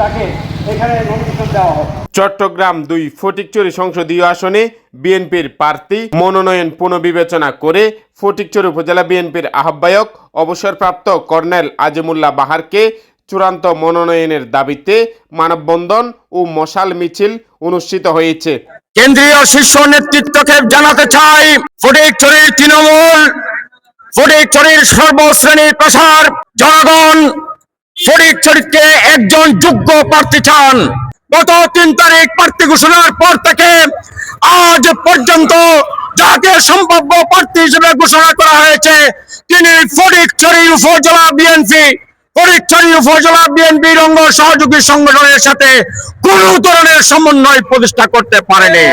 তাকে এখানে নমিনেশন দেওয়া হবে চট্টগ্রাম দুই ফটিকচুরি সংসদীয় আসনে বিএনপির প্রার্থী মনোনয়ন পুনর্বিবেচনা করে ফটিকচুরি উপজেলা বিএনপির আহ্বায়ক অবসরপ্রাপ্ত কর্নেল আজিমুল্লাহ বাহারকে চূড়ান্ত মনোনয়নের দাবিতে মানববন্ধন ও মশাল মিছিল অনুষ্ঠিত হয়েছে। কেন্দ্রীয় শীর্ষ নেতৃত্বকে জানাতে চাই ফটিকছড়ির তৃণমূল। ফটিকছড়ির সর্বশ্রেণীর প্রসার জনগণ ফটিকছড়িকে একজন যোগ্য প্রার্থী চান। গত তিন তারিখ প্রার্থী ঘোষণার পর থেকে আজ পর্যন্ত যাকে সম্ভাব্য প্রার্থী হিসেবে ঘোষণা করা হয়েছে। তিনি ফটিকছড়ি উপজেলা বিএনপি ফটিকছড়ি উপজেলা সহযোগী সংগঠনের সাথে কোন ধরনের সমন্বয় প্রতিষ্ঠা করতে পারেনি।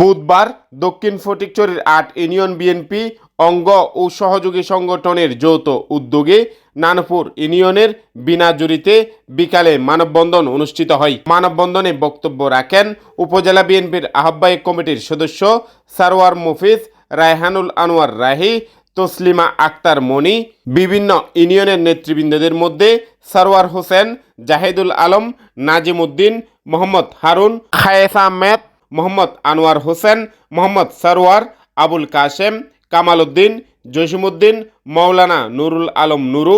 বুধবার দক্ষিণ ফটিকচুরির আট ইউনিয়ন বিএনপি অঙ্গ ও সহযোগী সংগঠনের যৌথ উদ্যোগে নানপুর ইউনিয়নের বিনাজুরিতে বিকালে মানববন্ধন অনুষ্ঠিত হয়। মানববন্ধনে বক্তব্য রাখেন উপজেলা বিএনপির আহ্বায়ক কমিটির সদস্য সারোয়ার মুফিজ, রায়হানুল আনোয়ার রাহি, তসলিমা আক্তার মনি, বিভিন্ন ইউনিয়নের নেতৃবৃন্দদের মধ্যে সারোয়ার হোসেন, জাহিদুল আলম, নাজিম উদ্দিন, মোহাম্মদ হারুন, খায়েস আহমেদ, মোহাম্মদ আনোয়ার হোসেন, মোহাম্মদ সারোয়ার, আবুল কাশেম কামাল উদ্দিন জসিমউদ্দিন মৌলানা নুরুল আলম নুরু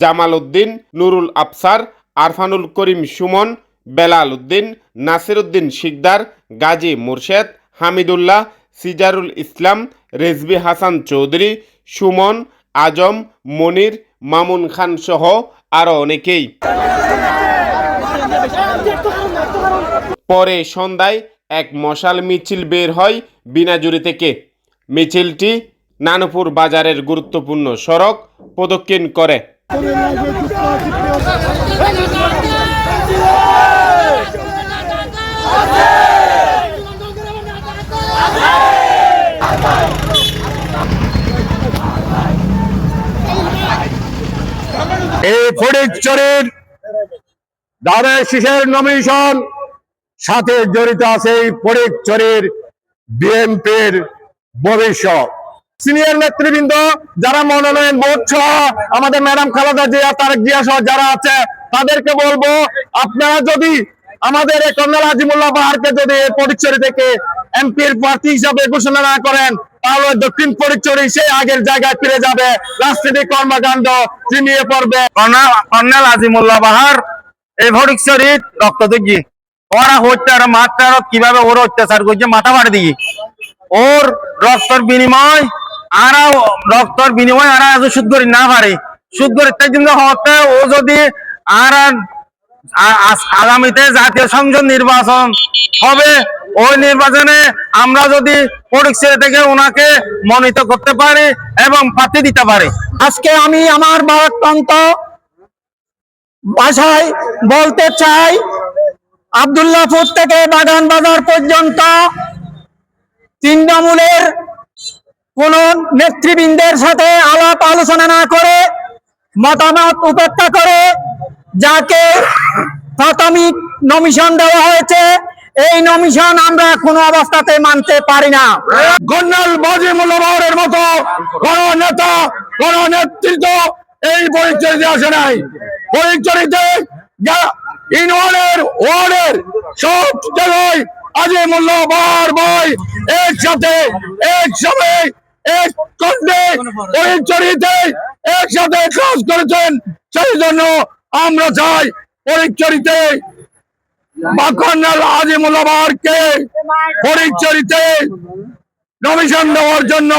জামাল উদ্দিন নুরুল আফসার, আরফানুল করিম সুমন বেলাল উদ্দিন নাসির উদ্দিন শিকদার, গাজী মুর্শেদ, হামিদুল্লাহ, সিজারুল ইসলাম, রেজবি হাসান চৌধুরী, সুমন, আজম, মনির, মামুন খান সহ আরও অনেকেই। পরে সন্ধ্যায় এক মশাল মিছিল বের হয় বিনাজুরি থেকে। মিছিলটি নানুপুর বাজারের গুরুত্বপূর্ণ সড়ক প্রদক্ষিণ করে। এই ফটিকচরের দাদা শিশের নমিশন সাথে জড়িত আছে এই ফটিকচরের বিএনপির ভবিষ্যৎ। সিনিয়র নেতৃবৃন্দ, যারা মনোনয়ন সহ আমাদের ম্যাডাম খালেদা জিয়া, তারেক জিয়া সহ যারা আছে, তাদেরকে বলব, আপনারা যদি আমাদের কর্নেল আজিমুল্লাহ বাহারকে যদি পরিচয় থেকে এমপির প্রার্থী হিসাবে ঘোষণা না করেন, তাহলে দক্ষিণ পরিচয় সে আগের জায়গায় ফিরে যাবে। রাজনীতি কর্মকাণ্ড চিনিয়ে পড়বে। কর্নেল আজিমুল্লাহ বাহার, এই ফটিকচুরির রক্ত দিচ্ছি ওরা হত্যার আর মাত্রা কীভাবে ওর অত্যাচার করছে, মাথা ফাটে দিকে ওর রক্তর বিনিময় আরা রক্তর বিনিময় আরা এত সুদ করি না পারে। সুদ করে তাই জন্য হতে ও যদি আর আগামীতে জাতীয় সংসদ নির্বাচন হবে, ওই নির্বাচনে আমরা যদি পরীক্ষা থেকে ওনাকে মনোনীত করতে পারি এবং প্রার্থী দিতে পারি। আজকে আমি আমার বারাক্রান্ত ভাষায় বলতে চাই আবদুল্লাপুর থেকে বাগান বাজার পর্যন্ত তৃণমূলের কোন নেতৃবৃন্দের সাথে আলাপ আলোচনা না করে, মতামত উপেক্ষা করে, যাকে প্রাথমিক নমিশন দেওয়া হয়েছে, এই নমিশন আমরা কোনো অবস্থাতে মানতে পারি না। গন্ডাল বাজি মূল্যবাহের মতো কোন নেতা কোন নেতৃত্ব এই পরিচয়তে আসে নাই। পরিচয়তে ওয়ার্ডের সব জায়গায় আজে মূল্য বার ভাই একসাথে এক সময় এক কণ্ঠে পরিচরিতে একসাথে কাজ করেছেন সেই জন্য আমরা চাই পরিচরিতে বা কর্নেল আজিমুল্লাহ বারকে পরিচরিতে নমিশন দেওয়ার জন্য